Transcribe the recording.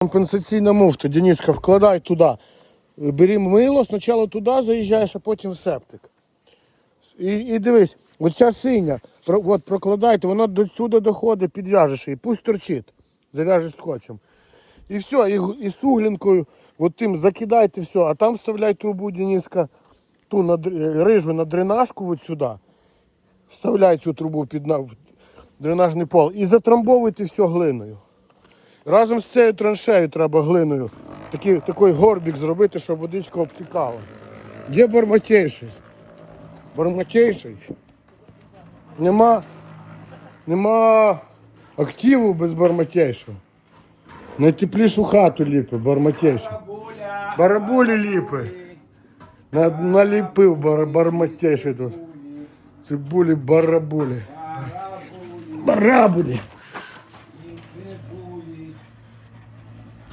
Компенсаційна муфта, Дениска, вкладай туди. Бери мило, спочатку туди заїжджаєш, а потім в септик. І, і дивись, оця синя, про, от прокладайте, вона до сюди доходить, підв'яжеш її, пусть торчить, зав'яжеш скотчем. І все, і, і суглінкою, от тим закидайте все, а там вставляй трубу Дениска, ту на, рижу на дренажку от сюди. Вставляй цю трубу під на, в дренажний пол і затрамбовуйте все глиною. Разом з цією траншею треба глиною. Такий, такий горбік зробити, щоб водичка обтікала. Є барматейший. Барматейший. Нема, нема активу без барматейшого. Найтеплішу хату ліпи, барматейший. Барабулі ліпи. На, наліпив бар, барматейший тут. Цибулі барабулі. Барабулі.